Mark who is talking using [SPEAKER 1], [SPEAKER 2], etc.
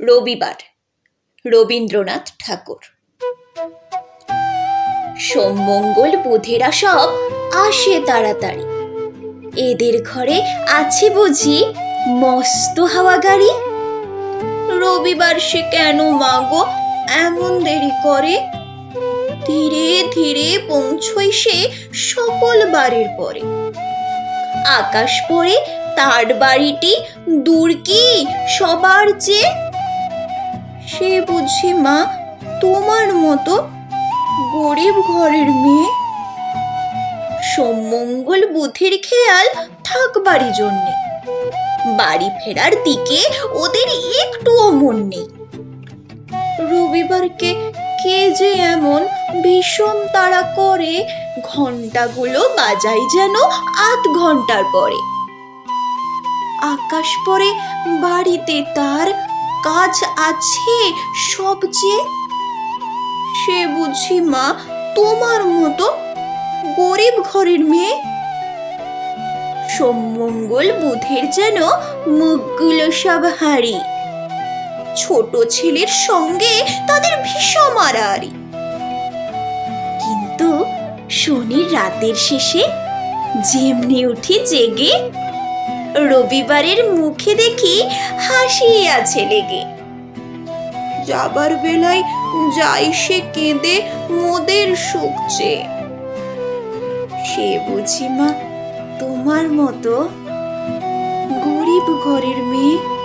[SPEAKER 1] রবিবার। রবীন্দ্রনাথ ঠাকুর। সোমমঙ্গল বুধেরা সব আসে তাড়াতাড়ি। এদের ঘরে আছে বুঝি মস্ত হাওয়া গাড়ি? রবিবার সে কেন মাগো? এমন দেরি করে? ধীরে ধীরে পৌঁছই সে সকল বাড়ির পরে। আকাশ পরে তার বাড়িটি দূর কি? সবার চেয়ে সে বুঝি মা তোমার মতো গরিব ঘরের মেয়ে? সোমমঙ্গল বুথের খেয়াল থাক বাড়ি জন্যে। বাড়ি ফেরার দিকে ওদের একটুও মন নেই। রবিবারকে কে যে এমন ভীষণ তাড়া করে ঘন্টাগুলো বাজাই যেন আধ ঘণ্টার পরে। আকাশ পরে বাড়িতে তার কাজ আছে সবচেয়ে সে বুঝি মা তোমার মতো গরিব ঘরের মেয়ে? সোমমঙ্গল বুধের যেন মুখগুলো সব হারি ছোট ছেলের সঙ্গে তাদের ভীষণ মারামারি। কিন্তু শনির রাতের শেষে যেমনি উঠি জেগে রবিবারের মুখে দেখি হাসি আছে লেগে। যাবার বেলায় যাই সে কেঁদে মোদের শুকছে সে বুঝি মা, তোমার মতো গরিব ঘরের মেয়ে